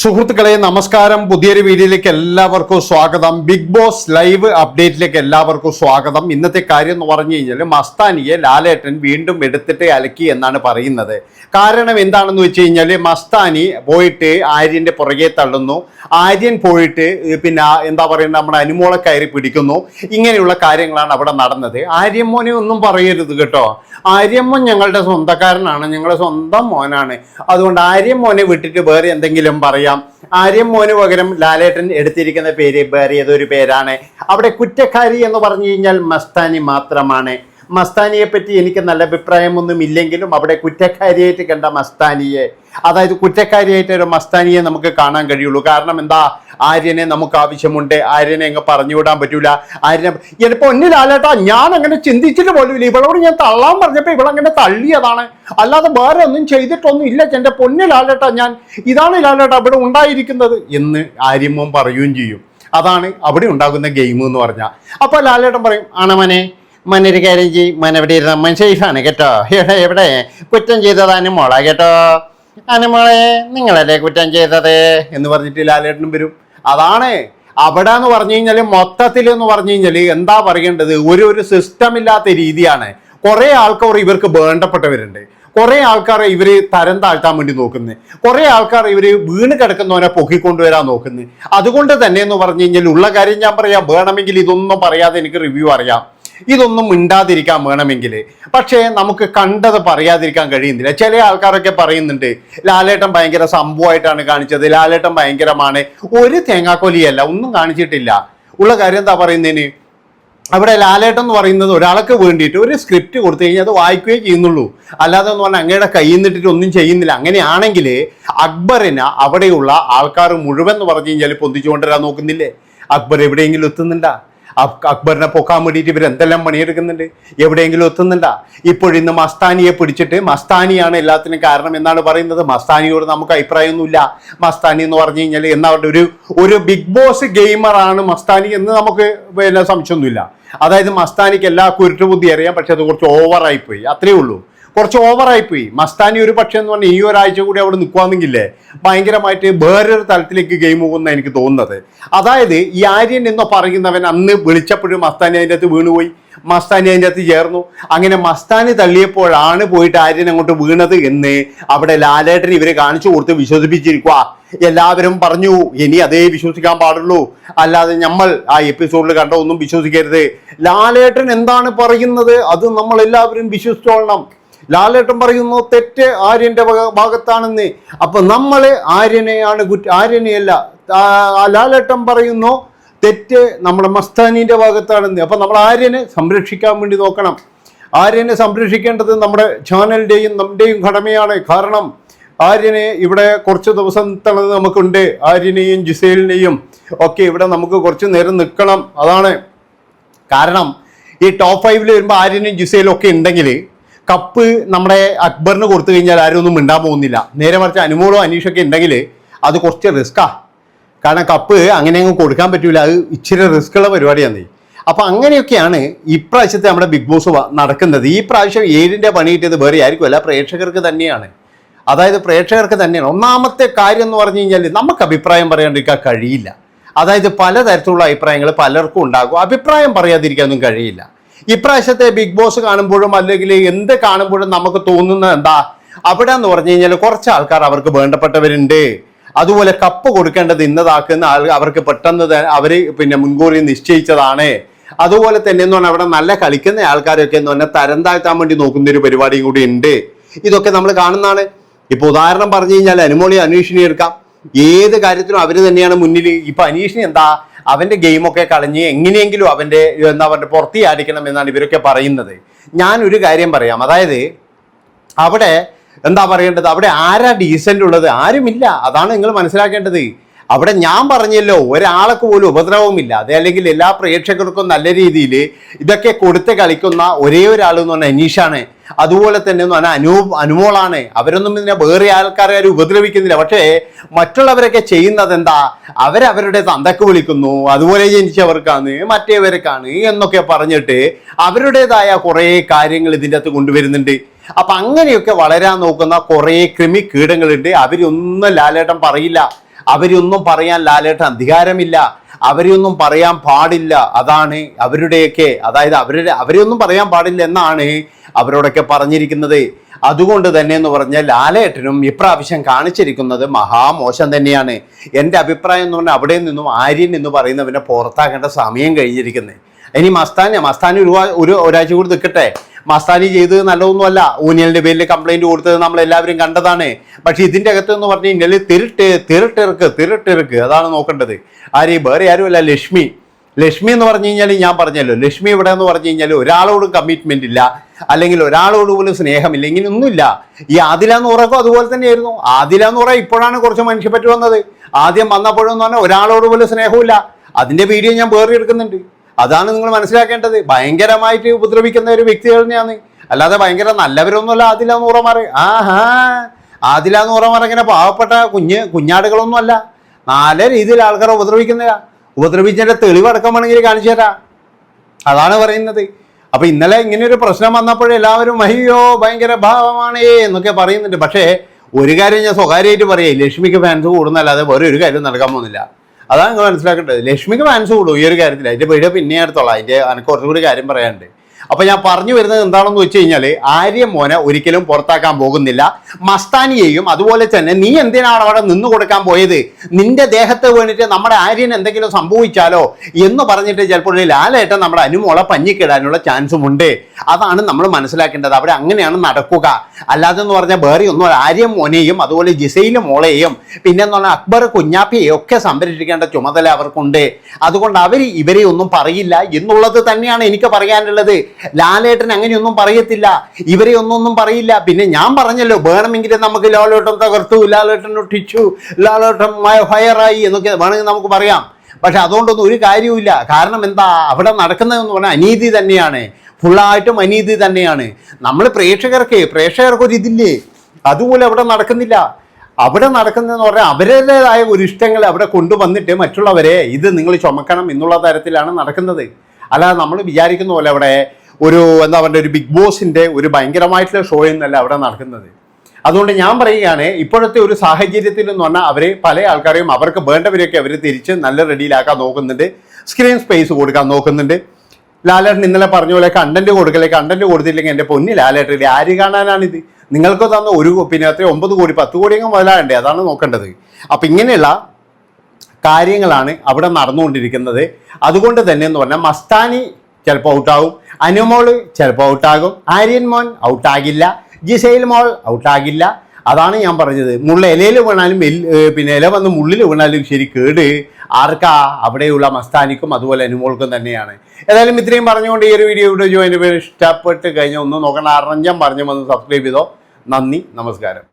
സുഹൃത്തുക്കളെ നമസ്കാരം. പുതിയൊരു വീഡിയോയിലേക്ക് എല്ലാവർക്കും സ്വാഗതം. ബിഗ് ബോസ് ലൈവ് അപ്ഡേറ്റിലേക്ക് എല്ലാവർക്കും സ്വാഗതം. ഇന്നത്തെ കാര്യം എന്ന് പറഞ്ഞു കഴിഞ്ഞാൽ മസ്താനിയെ ലാലേട്ടൻ വീണ്ടും എടുത്തിട്ട് അലക്കി എന്നാണ് പറയുന്നത്. കാരണം എന്താണെന്ന് വെച്ച് കഴിഞ്ഞാൽ മസ്താനി പോയിട്ട് ആര്യന്റെ പുറകെ തള്ളുന്നു. ആര്യൻ പോയിട്ട് പിന്നെ എന്താ പറയുക നമ്മുടെ അനുമോളെ കയറി പിടിക്കുന്നു. ഇങ്ങനെയുള്ള കാര്യങ്ങളാണ് അവിടെ നടന്നത്. ആര്യമ്മോനെ ഒന്നും പറയരുത് കേട്ടോ. ആര്യമോൻ ഞങ്ങളുടെ സ്വന്തക്കാരനാണ് ഞങ്ങളുടെ സ്വന്തം മോനാണ്. അതുകൊണ്ട് ആര്യമ്മോനെ വിട്ടിട്ട് വേറെ എന്തെങ്കിലും പറയാം ആര്യൻ മോന് പകരം ലാലേട്ടൻ എടുത്തിരിക്കുന്ന പേര് വേറെ ഏതൊരു പേരാണ്? അവിടെ കുറ്റക്കാരി എന്ന് പറഞ്ഞു കഴിഞ്ഞാൽ മസ്താനി മാത്രമാണ്. മസ്താനിയെ പറ്റി എനിക്ക് നല്ല അഭിപ്രായമൊന്നും ഇല്ലെങ്കിലും അവിടെ കുറ്റക്കാരിയായിട്ട് കണ്ട മസ്താനിയെ അതായത് കുറ്റക്കാരിയായിട്ട് ഒരു മസ്താനിയെ നമുക്ക് കാണാൻ കഴിയുള്ളൂ. കാരണം എന്താ? ആര്യനെ നമുക്ക് ആവശ്യമുണ്ട്. ആര്യനെ അങ്ങ് പറഞ്ഞുവിടാൻ പറ്റൂല. ആര്യനെ ചിലപ്പോൾ ഒന്നിലാലേട്ടാ ഞാൻ അങ്ങനെ ചിന്തിച്ചിട്ട് പോലുമില്ല. ഇവളോട് ഞാൻ തള്ളാൻ പറഞ്ഞപ്പോൾ ഇവളങ്ങനെ തള്ളിയതാണ്. അല്ലാതെ വേറെ ഒന്നും ചെയ്തിട്ടൊന്നും ഇല്ല. എന്റെ പൊന്നിലാലേട്ടാ ഞാൻ ഇതാണ് ലാലേട്ടാ ഇവിടെ ഉണ്ടായിരിക്കുന്നത് എന്ന് ആര്യമ്മം പറയുകയും ചെയ്യും. അതാണ് അവിടെ ഉണ്ടാകുന്ന ഗെയിം എന്ന് പറഞ്ഞാൽ അപ്പോൾ ലാലേട്ടൻ പറയും ആണമനെ മനൊരു കാര്യം ചെയ്യും മനവിടെ ഇരുന്ന മൻ സേഫാണ് കേട്ടോ എവിടെ എവിടെ? കുറ്റം ചെയ്തത് അനുമോളാ കേട്ടോ. അനുമോളെ നിങ്ങളല്ലേ കുറ്റം ചെയ്തത്? എന്ന് പറഞ്ഞിട്ട് ലാലേട്ടനും വരും. അതാണ്. അവിടെ എന്ന് പറഞ്ഞു കഴിഞ്ഞാൽ മൊത്തത്തിൽ എന്ന് പറഞ്ഞു കഴിഞ്ഞാൽ എന്താ പറയേണ്ടത്? ഒരു ഒരു സിസ്റ്റം ഇല്ലാത്ത രീതിയാണ്. കുറെ ആൾക്കാർ ഇവർക്ക് വേണ്ടപ്പെട്ടവരുണ്ട്. കുറെ ആൾക്കാർ ഇവർ തരം താഴ്ത്താൻ വേണ്ടി നോക്കുന്നത് കുറെ ആൾക്കാർ ഇവർ വീണ് കിടക്കുന്നവനെ പൊക്കിക്കൊണ്ടുവരാൻ നോക്കുന്നത് അതുകൊണ്ട് തന്നെ എന്ന് പറഞ്ഞു കഴിഞ്ഞാൽ ഉള്ള കാര്യം ഞാൻ പറയാം. വേണമെങ്കിൽ ഇതൊന്നും പറയാതെ എനിക്ക് റിവ്യൂ അറിയാം. ഇതൊന്നും മിണ്ടാതിരിക്കാൻ വേണമെങ്കിൽ. പക്ഷേ നമുക്ക് കണ്ടത് പറയാതിരിക്കാൻ കഴിയുന്നില്ല. ചില ആൾക്കാരൊക്കെ പറയുന്നുണ്ട് ലാലേട്ടൻ ഭയങ്കര സംഭവമായിട്ടാണ് കാണിച്ചത് ലാലേട്ടൻ ഭയങ്കരമാണ്. ഒരു തേങ്ങാക്കൊലിയല്ല ഒന്നും കാണിച്ചിട്ടില്ല. ഉള്ള കാര്യം എന്താ പറയുന്നതിന്? അവിടെ ലാലേട്ടൻ എന്ന് പറയുന്നത് ഒരാൾക്ക് വേണ്ടിയിട്ട് ഒരു സ്ക്രിപ്റ്റ് കൊടുത്തു കഴിഞ്ഞാൽ അത് വായിക്കുകയേ ചെയ്യുന്നുള്ളൂ. അല്ലാതെ എന്ന് പറഞ്ഞാൽ അങ്ങയുടെ കയ്യിൽ നിന്നിട്ട് ഒന്നും ചെയ്യുന്നില്ല. അങ്ങനെയാണെങ്കിൽ അക്ബറിന് അവിടെയുള്ള ആൾക്കാർ മുഴുവൻ എന്ന് പറഞ്ഞു കഴിഞ്ഞാൽ പൊന്തിച്ചു കൊണ്ടുവരാൻ നോക്കുന്നില്ലേ? അക്ബർ എവിടെയെങ്കിലും എത്തുന്നുണ്ടാ? അക്ബറിനെ പൊക്കാൻ വേണ്ടിയിട്ട് ഇവർ എന്തെല്ലാം പണിയെടുക്കുന്നുണ്ട്? എവിടെയെങ്കിലും എത്തുന്നുണ്ടാ? ഇപ്പോഴിന്ന് മസ്താനിയെ പിടിച്ചിട്ട് മസ്താനിയാണ് എല്ലാത്തിനും കാരണം എന്നാണ് പറയുന്നത്. മസ്താനിയോട് നമുക്ക് അഭിപ്രായമൊന്നുമില്ല. മസ്താനി എന്ന് പറഞ്ഞു കഴിഞ്ഞാൽ എന്നാ ഒരു ഒരു ബിഗ് ബോസ് ഗെയിമറാണ് മസ്താനി എന്ന് നമുക്ക് പിന്നെ സംശയമൊന്നുമില്ല. അതായത് മസ്താനിക്ക് എല്ലാ കുരുട്ടുബുദ്ധി അറിയാം പക്ഷെ അത് കുറച്ച് ഓവറായി പോയി അത്രയേ ഉള്ളൂ. കുറച്ച് ഓവറായി പോയി മസ്താനി ഒരു പക്ഷേ എന്ന് പറഞ്ഞാൽ ഈ ഒരാഴ്ച കൂടി അവിടെ നിൽക്കുവാന്നെങ്കിലേ ഭയങ്കരമായിട്ട് വേറൊരു തലത്തിലേക്ക് ഗെയിം പോകുന്ന എനിക്ക് തോന്നുന്നത്. അതായത് ഈ ആര്യൻ എന്ന് പറയുന്നവൻ അന്ന് വിളിച്ചപ്പോഴും മസ്താനി അതിന്റെ അകത്ത് വീണുപോയി. മസ്താനി അതിന്റെ അകത്ത് ചേർന്നു. അങ്ങനെ മസ്താനി തള്ളിയപ്പോഴാണ് പോയിട്ട് ആര്യൻ അങ്ങോട്ട് വീണത് എന്ന് അവിടെ ലാലേട്ടൻ ഇവരെ കാണിച്ചു കൊടുത്ത് വിശ്വസിപ്പിച്ചിരിക്കുക എല്ലാവരും പറഞ്ഞു ഇനി അതേ വിശ്വസിക്കാൻ പാടുള്ളൂ. അല്ലാതെ നമ്മൾ ആ എപ്പിസോഡിൽ കണ്ട ഒന്നും വിശ്വസിക്കരുത്. ലാലേട്ടൻ എന്താണ് പറയുന്നത്? അത് നമ്മൾ എല്ലാവരും വിശ്വസിച്ചോളണം. ലാലേട്ടൻ പറയുന്നു തെറ്റ് ആര്യന്റെ ഭാഗ- ഭാഗത്താണെന്ന്. അപ്പൊ നമ്മൾ ആര്യനെയാണ് കുറ്റ ആര്യനെയല്ല ലാലേട്ടൻ പറയുന്നു തെറ്റ് നമ്മുടെ മസ്താനിന്റെ ഭാഗത്താണെന്ന്. അപ്പൊ നമ്മൾ ആര്യനെ സംരക്ഷിക്കാൻ വേണ്ടി നോക്കണം. ആര്യനെ സംരക്ഷിക്കേണ്ടത് നമ്മുടെ ചാനലിന്റെയും നമ്മുടെയും കടമയാണ്. കാരണം ആര്യനെ ഇവിടെ കുറച്ച് ദിവസം തണത് നമുക്കുണ്ട്. ആര്യനെയും ജിസേലിനെയും ഒക്കെ ഇവിടെ നമുക്ക് കുറച്ച് നേരം നിൽക്കണം. അതാണ് കാരണം ഈ ടോപ്പ് ഫൈവിൽ വരുമ്പോൾ ആര്യനും ജിസേലും ഒക്കെ ഉണ്ടെങ്കിൽ കപ്പ് നമ്മുടെ അക്ബറിന് കൊടുത്തു കഴിഞ്ഞാൽ ആരും ഒന്നും മിണ്ടാൻ പോകുന്നില്ല. നേരെ മറിച്ച് അനുമോളോ അനീഷൊക്കെ ഉണ്ടെങ്കിൽ അത് കുറച്ച് റിസ്ക്കാ കാരണം കപ്പ് അങ്ങനെ അങ്ങ് കൊടുക്കാൻ പറ്റൂല. അത് ഇച്ചിരി റിസ്ക്കുള്ള പരിപാടിയാണ് അപ്പോൾ അങ്ങനെയൊക്കെയാണ് ഇപ്രാവശ്യത്തെ നമ്മുടെ ബിഗ് ബോസ് നടക്കുന്നത്. ഈ പ്രാവശ്യം ഏഴിന്റെ പണി കിട്ടിയത് വേറെ ആയിരിക്കുമല്ല പ്രേക്ഷകർക്ക് തന്നെയാണ്. അതായത് പ്രേക്ഷകർക്ക് തന്നെയാണ്. ഒന്നാമത്തെ കാര്യം എന്ന് പറഞ്ഞു കഴിഞ്ഞാൽ നമുക്ക് അഭിപ്രായം പറയാണ്ടിരിക്കാൻ കഴിയില്ല. അതായത് പലതരത്തിലുള്ള അഭിപ്രായങ്ങൾ പലർക്കും ഉണ്ടാകും. അഭിപ്രായം പറയാതിരിക്കാനൊന്നും കഴിയില്ല. ഇപ്രാവശ്യത്തെ ബിഗ് ബോസ് കാണുമ്പോഴും അല്ലെങ്കിൽ എന്ത് കാണുമ്പോഴും നമുക്ക് തോന്നുന്നത് എന്താ? അവിടെ എന്ന് പറഞ്ഞു കഴിഞ്ഞാൽ കുറച്ച് ആൾക്കാർ അവർക്ക് വേണ്ടപ്പെട്ടവരുണ്ട്. അതുപോലെ കപ്പ് കൊടുക്കേണ്ടത് ഇന്നതാക്കുന്ന ആൾ അവർക്ക് പെട്ടെന്ന് അവർ പിന്നെ മുൻകൂറി നിശ്ചയിച്ചതാണ്. അതുപോലെ തന്നെ എന്ന് പറഞ്ഞാൽ അവിടെ നല്ല കളിക്കുന്ന ആൾക്കാരൊക്കെ എന്ന് പറഞ്ഞാൽ തരം താഴ്ത്താൻ വേണ്ടി നോക്കുന്ന ഒരു പരിപാടിയും കൂടി ഉണ്ട്. ഇതൊക്കെ നമ്മൾ കാണുന്നതാണ്. ഇപ്പൊ ഉദാഹരണം പറഞ്ഞു കഴിഞ്ഞാൽ അനുമോളി അനീഷിനെ എടുക്കാം. ഏത് കാര്യത്തിനും അവർ തന്നെയാണ് മുന്നിൽ ഇപ്പൊ അനീഷിന് എന്താ? അവന്റെ ഗെയിമൊക്കെ കളഞ്ഞ് എങ്ങനെയെങ്കിലും അവന്റെ എന്താ പറയുക പുറത്തിയായിരിക്കണം എന്നാണ് ഇവരൊക്കെ പറയുന്നത്. ഞാൻ ഒരു കാര്യം പറയാം. അതായത് അവിടെ എന്താ പറയേണ്ടത്? അവിടെ ആരാ ഡീസന്റ് ഉള്ളത്? ആരുമില്ല. അതാണ് നിങ്ങൾ മനസ്സിലാക്കേണ്ടത്. അവിടെ ഞാൻ പറഞ്ഞല്ലോ ഒരാൾക്ക് പോലും ഉപദ്രവമില്ല അതെ അല്ലെങ്കിൽ എല്ലാ പ്രേക്ഷകർക്കും നല്ല രീതിയിൽ ഇതൊക്കെ കൊടുത്ത് കളിക്കുന്ന ഒരേ ഒരാൾ എന്ന് പറഞ്ഞാൽ അനീഷാണ്. അതുപോലെ തന്നെ എന്ന് പറഞ്ഞാൽ അനു അനുമോളാണ്. അവരൊന്നും ഇതിനെ വേറെ ആൾക്കാരെ ആരും ഉപദ്രവിക്കുന്നില്ല. പക്ഷേ മറ്റുള്ളവരൊക്കെ ചെയ്യുന്നത് എന്താ അവരവരുടെ തന്തക്ക് വിളിക്കുന്നു അതുപോലെ ജനിച്ചവർക്കാണ് മറ്റേവർക്കാണ് എന്നൊക്കെ പറഞ്ഞിട്ട് അവരുടേതായ കുറേ കാര്യങ്ങൾ ഇതിന്റെ അകത്ത് കൊണ്ടുവരുന്നുണ്ട്. അപ്പൊ അങ്ങനെയൊക്കെ വളരാൻ നോക്കുന്ന കുറേ കൃമി കീടങ്ങളുണ്ട് അവരൊന്നും ലാലേട്ടൻ പറയില്ല. അവരൊന്നും പറയാൻ ലാലേട്ടൻ അധികാരമില്ല. അവരെയൊന്നും പറയാൻ പാടില്ല. അതാണ് അവരുടെയൊക്കെ അതായത് അവരുടെ അവരെയൊന്നും പറയാൻ പാടില്ല എന്നാണ് അവരോടൊക്കെ പറഞ്ഞിരിക്കുന്നത്. അതുകൊണ്ട് തന്നെ എന്ന് പറഞ്ഞാൽ ലാലേട്ടനും ഇപ്രാവശ്യം കാണിച്ചിരിക്കുന്നത് മഹാമോശം തന്നെയാണ്. എന്റെ അഭിപ്രായം എന്ന് പറഞ്ഞാൽ അവിടെ നിന്നും ആര്യൻ എന്ന് പറയുന്നവനെ പുറത്താക്കേണ്ട സമയം കഴിഞ്ഞിരിക്കുന്നത് ഇനി മസ്താനി മസ്താന ഒരു ഒരു ഒരാഴ്ച കൂടി നിൽക്കട്ടെ. മസ്താനി ചെയ്തത് നല്ലതൊന്നുമല്ല. ഊനിയലിന്റെ പേരിൽ കംപ്ലൈന്റ് കൊടുത്തത് നമ്മൾ എല്ലാവരും കണ്ടതാണ്. പക്ഷെ ഇതിന്റെ അകത്ത് എന്ന് പറഞ്ഞു കഴിഞ്ഞാൽ തിരുട്ട് തിരുട്ടിറക്ക് തിരുട്ടിറക്ക്. അതാണ് നോക്കേണ്ടത്. ആര് വേറെ ആരുമല്ല ലക്ഷ്മി. ലക്ഷ്മി എന്ന് പറഞ്ഞു കഴിഞ്ഞാൽ ഞാൻ പറഞ്ഞല്ലോ. ലക്ഷ്മി ഇവിടെ എന്ന് പറഞ്ഞു കഴിഞ്ഞാൽ ഒരാളോടും കമ്മിറ്റ്മെന്റ് ഇല്ല. അല്ലെങ്കിൽ ഒരാളോട് പോലും സ്നേഹമില്ല. ഇങ്ങനെ ഒന്നുമില്ല ഈ ആദില എന്ന് നൂറൊക്കെ അതുപോലെ തന്നെയായിരുന്നു. ആദില എന്ന് പറയാം ഇപ്പോഴാണ് കുറച്ച് മനുഷ്യപ്പറ്റ് വന്നത്. ആദ്യം വന്നപ്പോഴെന്ന് പറഞ്ഞാൽ ഒരാളോട് പോലും സ്നേഹമില്ല. അതിന്റെ വീഡിയോ ഞാൻ വേറെ എടുക്കുന്നുണ്ട് അതാണ് നിങ്ങൾ മനസ്സിലാക്കേണ്ടത്. ഭയങ്കരമായിട്ട് ഉപദ്രവിക്കുന്ന ഒരു വ്യക്തികൾ തന്നെയാണ്. അല്ലാതെ ഭയങ്കര നല്ലവരൊന്നുമല്ല ആദില നൂറമാർ ആഹാ. ആദില നൂറമാർ ഇങ്ങനെ പാവപ്പെട്ട കുഞ്ഞ് കുഞ്ഞാടുകളൊന്നും അല്ല. നല്ല രീതിയിൽ ആൾക്കാരെ ഉപദ്രവിക്കുന്നില്ല ഉപദ്രവിച്ചതിന്റെ തെളിവടക്കം വേണമെങ്കിൽ കാണിച്ചു തരാം. അതാണ് പറയുന്നത്. അപ്പൊ ഇന്നലെ ഇങ്ങനെ ഒരു പ്രശ്നം വന്നപ്പോൾ എല്ലാവരും അയ്യോ ഭയങ്കര ഭാവമാണ് എന്നൊക്കെ പറയുന്നുണ്ട്. പക്ഷേ ഒരു കാര്യം ഞാൻ സ്വകാര്യമായിട്ട് പറയേ. ലക്ഷ്മിക്ക് ഫാൻസ് കൂടുന്നല്ലാതെ വേറെ ഒരു കാര്യം നടക്കാൻ പോകുന്നില്ല. അതാണ് നിങ്ങൾ മനസ്സിലാക്കേണ്ടത്. ലക്ഷ്മിക്ക് ഫാൻസ് കൂടും ഈ ഒരു കാര്യത്തിൽ അതിന്റെ വീഡിയോ പിന്നെ അടുത്തോളാം അതിന്റെ എനിക്ക് കുറച്ചുകൂടി കാര്യം പറയാനുണ്ട്. അപ്പൊ ഞാൻ പറഞ്ഞു വരുന്നത് എന്താണെന്ന് വെച്ച് കഴിഞ്ഞാൽ ആര്യ മോനെ ഒരിക്കലും പുറത്താക്കാൻ പോകുന്നില്ല. മസ്താനിയെയും അതുപോലെ തന്നെ നീ എന്തിനാണ് അവിടെ നിന്ന് കൊടുക്കാൻ പോയത്? നിന്റെ ദേഹത്ത് വേണ്ടിയിട്ട് നമ്മുടെ ആര്യൻ എന്തെങ്കിലും സംഭവിച്ചാലോ എന്ന് പറഞ്ഞിട്ട് ചിലപ്പോൾ ലാലേട്ടൻ നമ്മുടെ അനുമോളെ പഞ്ഞിക്കിടാനുള്ള ചാൻസും ഉണ്ട്. അതാണ് നമ്മൾ മനസ്സിലാക്കേണ്ടത്. അവിടെ അങ്ങനെയാണ് നടക്കുക. അല്ലാതെ എന്ന് പറഞ്ഞാൽ വേറെ ഒന്നും ആര്യം മോനെയും അതുപോലെ ജിസൈൽ മോളെയും പിന്നെ എന്ന് പറഞ്ഞാൽ അക്ബർ കുഞ്ഞാപ്പിയെയും ഒക്കെ സംരക്ഷിക്കേണ്ട ചുമതല അവർക്കുണ്ട്. അതുകൊണ്ട് അവർ ഇവരെ ഒന്നും പറയില്ല എന്നുള്ളത് തന്നെയാണ് എനിക്ക് പറയാനുള്ളത്. ലാലേട്ടൻ അങ്ങനെയൊന്നും പറയത്തില്ല. ഇവരെ ഒന്നൊന്നും പറയില്ല. പിന്നെ ഞാൻ പറഞ്ഞല്ലോ വേണമെങ്കിൽ നമുക്ക് ലാലേട്ടൻ തകർത്തു ലാലേട്ടൻ ഒട്ടിച്ചു ലാലേട്ടൻ ഫയറായി എന്നൊക്കെ വേണമെങ്കിൽ നമുക്ക് പറയാം. പക്ഷെ അതുകൊണ്ടൊന്നും ഒരു കാര്യവുമില്ല. കാരണം എന്താ? അവിടെ നടക്കുന്നതെന്ന് പറഞ്ഞാൽ അനീതി തന്നെയാണ്. ഫുള്ളായിട്ടും അനീതി തന്നെയാണ്. നമ്മൾ പ്രേക്ഷകർക്ക് പ്രേക്ഷകർക്ക് ഒരു ഇതില്ലേ? അതുപോലെ അവിടെ നടക്കുന്നില്ല. അവിടെ നടക്കുന്നതെന്ന് പറഞ്ഞാൽ അവരുടേതായ ഒരു ഇഷ്ടങ്ങൾ അവിടെ കൊണ്ടുവന്നിട്ട് മറ്റുള്ളവരെ ഇത് നിങ്ങൾ ചുമക്കണം എന്നുള്ള തരത്തിലാണ് നടക്കുന്നത്. അല്ലാതെ നമ്മൾ വിചാരിക്കുന്ന പോലെ അവിടെ ഒരു എന്താ പറയുക ഒരു ബിഗ് ബോസിന്റെ ഒരു ഭയങ്കരമായിട്ടുള്ള ഷോ എന്നല്ല അവിടെ നടക്കുന്നത്. അതുകൊണ്ട് ഞാൻ പറയുകയാണ് ഇപ്പോഴത്തെ ഒരു സാഹചര്യത്തിൽ എന്ന് പറഞ്ഞാൽ അവരെ പല ആൾക്കാരെയും അവർക്ക് വേണ്ടവരെയൊക്കെ അവർ തിരിച്ച് നല്ല റെഡിയിലാക്കാൻ നോക്കുന്നുണ്ട്. സ്ക്രീൻ സ്പേസ് കൊടുക്കാൻ നോക്കുന്നുണ്ട്. ലാലേട്ടൻ ഇന്നലെ പറഞ്ഞ പോലെ കണ്ടന്റ് കൊടുക്കലേ കണ്ടന്റ് കൊടുത്തില്ലെങ്കിൽ എന്റെ പൊന്നി ലാലേട്ടൻ ആര് കാണാനാണിത്? നിങ്ങൾക്ക് തന്ന ഒരു പിന്നെ അത്ര ഒമ്പത് കോടി പത്ത് കോടിയെങ്കിലും മുതലാകണ്ടേ? അതാണ് നോക്കേണ്ടത്. അപ്പം ഇങ്ങനെയുള്ള കാര്യങ്ങളാണ് അവിടെ നടന്നുകൊണ്ടിരിക്കുന്നത്. അതുകൊണ്ട് തന്നെ എന്ന് പറഞ്ഞാൽ മസ്താനി ചിലപ്പോൾ ഔട്ടാകും. അനുമോൾ ചിലപ്പോൾ ഔട്ടാകും. ആര്യൻ മോൻ ഔട്ടാകില്ല. ജിസൈൽ മോൾ ഔട്ടാകില്ല. അതാണ് ഞാൻ പറഞ്ഞത്. മുള്ള ഇലയിൽ വീണാലും പിന്നെ ഇല വന്ന് മുള്ളിൽ വീണാലും ശരി കേട്. ആർക്കാ? അവിടെയുള്ള മസ്താനിക്കും അതുപോലെ അനുമോൾക്കും തന്നെയാണ്. ഏതായാലും ഇത്രയും പറഞ്ഞുകൊണ്ട് ഈ ഒരു വീഡിയോ ഇവിടെ ജോയിൻ ഇഷ്ടപ്പെട്ട് കഴിഞ്ഞാൽ ഒന്ന് നോക്കണം. അറിഞ്ഞാൽ പറഞ്ഞു വന്ന് സബ്സ്ക്രൈബ് ചെയ്തോ. നന്ദി. നമസ്കാരം.